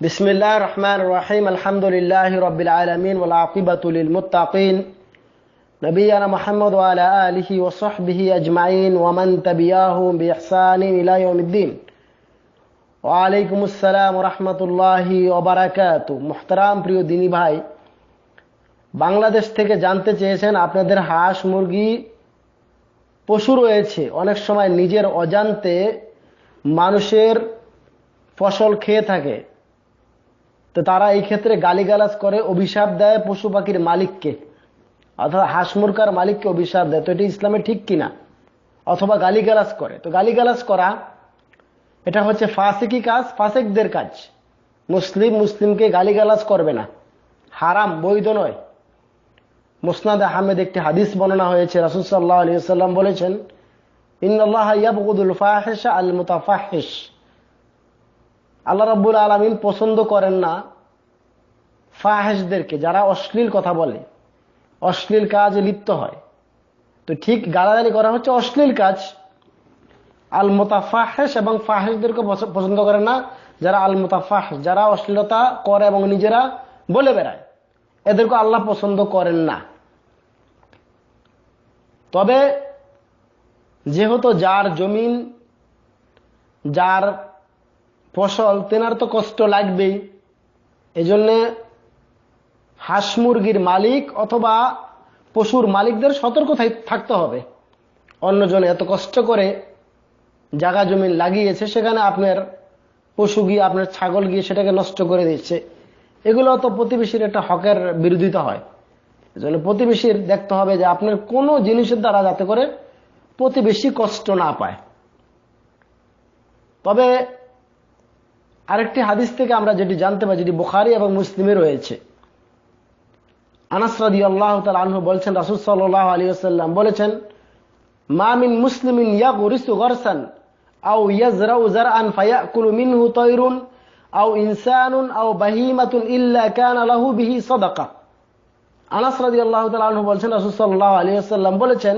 بسم الله الرحمن الرحيم الحمد لله رب العالمين والعاقبة للمتقين نبينا محمد وعلى آله وصحبه أجمعين ومن تبعهم بإحسان إلى يوم الدين ওয়ালাইকুম আসসালাম রহমতুল্লাহি ওবরাকাত মুহতারাম প্রিয় দিনী ভাই বাংলাদেশ থেকে জানতে চেয়েছেন আপনাদের হাঁস মুরগি পশু রয়েছে অনেক সময় নিজের অজান্তে মানুষের ফসল খেয়ে থাকে তো তারা এই ক্ষেত্রে গালিগালাজ করে, অভিশাপ দেয় পশু পাখির মালিককে। অথবা হাঁস মুরগার মালিককে অভিশাপ দেয়। তো এটা ইসলামে ঠিক কিনা? অথবা গালিগালাজ করে। তো গালিগালাজ করা, এটা হচ্ছে ফাসিকি কাজ, ফাসেকদের কাজ। মুসলিম মুসলিমকে গালিগালাজ করবে না। হারাম, বৈধ নয়। মুসনাদ আহমেদ একটি হাদিস বর্ণনা হয়েছে। রাসুল সাল্লাহ সাল্লাম বলেছেন ইন্নআল্লাহ ইয়াবুদুল ফাহিস আল মুতাফাহিস আল্লাহ রাব্বুল আলমিন পছন্দ করেন না ফাহেসদেরকে যারা অশ্লীল কথা বলে, অশ্লীল কাজে লিপ্ত হয়। তো ঠিক গালাগালি করা হচ্ছে অশ্লীল কাজ। আল মোতাফাহেস এবং ফাহেসদেরকে পছন্দ করেন না যারা আল মোতাফাহেস যারা অশ্লীলতা করে এবং নিজেরা বলে বেড়ায়। এদেরকে আল্লাহ পছন্দ করেন না। তবে যেহেতু যার জমিন, যার ফসল, তেনার তো কষ্ট লাগবেই। এজন্য হাঁস মুরগির মালিক অথবা পশুর মালিকদের সতর্ক থাকতে হবে। অন্যজনে এত কষ্ট করে জাগা জমিন লাগিয়েছে, সেখানে আপনার পশু গিয়ে, আপনার ছাগল গিয়ে সেটাকে নষ্ট করে দিচ্ছে। এগুলো তো প্রতিবেশীর একটা হকের বিরোধিতা হয়। এজন্য প্রতিবেশীর দেখতে হবে যে আপনার কোনো জিনিসের দ্বারা যাতে করে প্রতিবেশী কষ্ট না পায়। তবে আরেকটি হাদিস থেকে আমরা যেটি জানতে পারি, যেটি বুখারি এবং মুসলিমে রয়েছে। আনাসরাদি আল্লাহ আনহু বলছেন, রাসুল সাল্লাহ আলী আসাল্লাম বলেছেন মামিন ইয়াজরাউ জারআন ফায়াকুলু মিনহু ইল্লা কানা লাহু বিহি বলেছেন,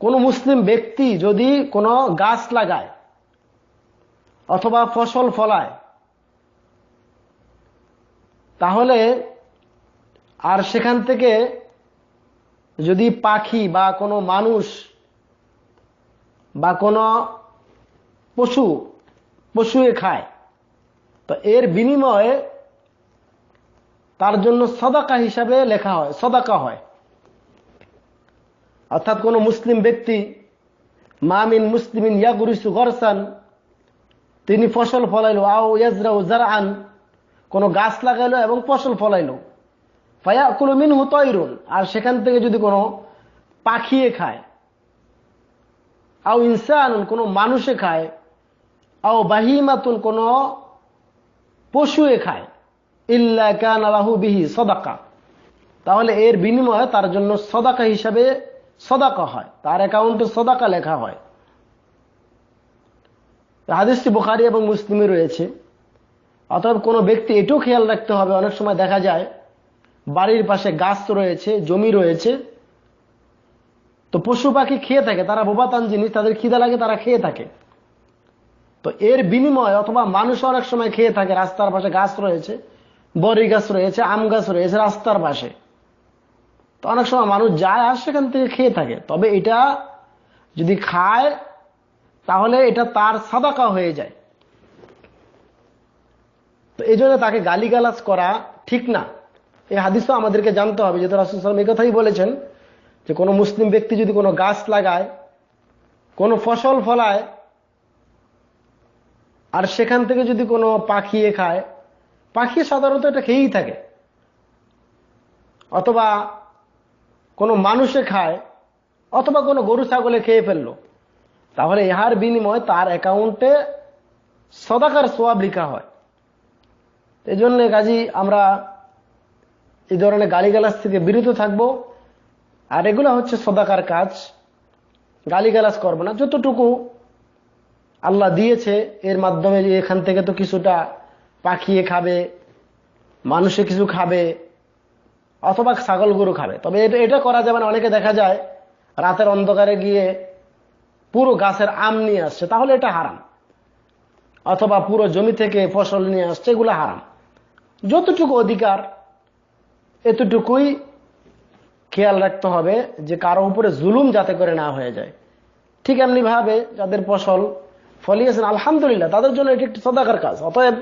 কোন মুসলিম ব্যক্তি যদি কোনো গাছ লাগায় অথবা ফসল ফলায়। তাহলে আর সেখান থেকে যদি পাখি বা কোনো মানুষ বা কোনো পশু, পশুয়ে খায়, তো এর বিনিময়ে তার জন্য সদাকা হিসাবে লেখা হয়, সদাকা হয়। অর্থাৎ কোনো মুসলিম ব্যক্তি মামিন মুসলিমিন ইয়াগুরিসু গরসান তিনি ফসল ফলাইলো। আও ইয়াজরাউ জারআন, কোনো গাছ লাগাইলো এবং ফসল ফলাইলো। ফায়াকুলু মিনহু তৈরুন, আর সেখান থেকে যদি কোনো পাখিয়ে খায়। আও ইনসান কোনো মানুষে খায়। আও বাহিমাতুন, কোনো পশুয়ে খায়। ইল্লা কান আলাহু বিহি সদাকা। তাহলে এর বিনিময়ে তার জন্য সদাকা হিসাবে সদাকা হয়। তার অ্যাকাউন্টে সদাকা লেখা হয়। হাদিসটি বোখারি এবং মুসলিমে রয়েছে। অতএব কোনো ব্যক্তি এটাও খেয়াল রাখতে হবে, অনেক সময় দেখা যায় বাড়ির পাশে গাছ রয়েছে, জমি রয়েছে, তো পশু পাখি খেয়ে থাকে, তারা বোবাতান জিনিস, তাদের খিদা লাগে, তারা খেয়ে থাকে। তো এর বিনিময়ে অথবা মানুষ অনেক সময় খেয়ে থাকে, রাস্তার পাশে গাছ রয়েছে, বড়ি গাছ রয়েছে, আম গাছ রয়েছে, রাস্তার পাশে। তো অনেক সময় মানুষ যায় আর সেখান থেকে খেয়ে থাকে। তবে এটা যদি খায় তাহলে এটা তার সাদাকা হয়ে যায়। তো এই জন্য তাকে গালিগালাজ করা ঠিক না। এই হাদিসও আমাদেরকে জানতে হবে যেহেতু রাসুল সালাম এই কথাই বলেছেন যে কোনো মুসলিম ব্যক্তি যদি কোনো গাছ লাগায়, কোনো ফসল ফলায়, আর সেখান থেকে যদি কোনো পাখিয়ে খায়, পাখি সাধারণত এটা খেয়েই থাকে। অথবা কোনো মানুষে খায়, অথবা কোনো গরু, ছাগলে খেয়ে ফেলল। তাহলে ইহার বিনিময় তার অ্যাকাউন্টে সদাকার সোয়াব লিখা হয়। এই জন্য কাজী আমরা এই ধরনের গালিগালাজ থেকে বিরত থাকব। আর এগুলো হচ্ছে সদাকার কাজ। গালিগালাজ করব না। যতটুকু আল্লাহ দিয়েছে, এর মাধ্যমে এখান থেকে তো কিছুটা পাখিয়ে খাবে, মানুষে কিছু খাবে, অথবা ছাগল গরু খাবে। তবে এটা করা যাবে না। অনেকে দেখা যায়, রাতের অন্ধকারে গিয়ে পুরো গাছের আম নিয়ে আসছে, তাহলে এটা হারাম। অথবা পুরো জমি থেকে ফসল নিয়ে আসছে, এগুলো হারাম। যতটুকু অধিকার, এতটুকুই খেয়াল রাখতে হবে যে কারও উপরে জুলুম যাতে করে না হয়ে যায়। ঠিক এমনি ভাবে যাদের ফসল ফলিয়েছেন, আলহামদুলিল্লাহ, তাদের জন্য এটি একটি সদাকার কাজ। অতএব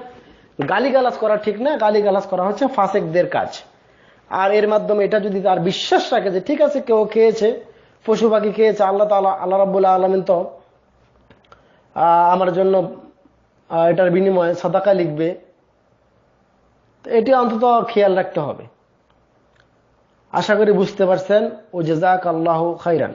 গালিগালাজ করা ঠিক না, গালিগালাজ করা হচ্ছে ফাসেকদের কাজ। আর এর মাধ্যমে এটা যদি তার বিশ্বাস রাখে যে ঠিক আছে, কেউ খেয়েছে পশু পাখি খেয়েছে, আল্লাহ তালা আল্লাহ রাবুল্লাহ আলমিন তো আমার জন্য এটার বিনিময়ে সাদাকা লিখবে। এটি অন্তত খেয়াল রাখতে হবে। আশা করি বুঝতে পারছেন, ও জেজাক আল্লাহ খাইরান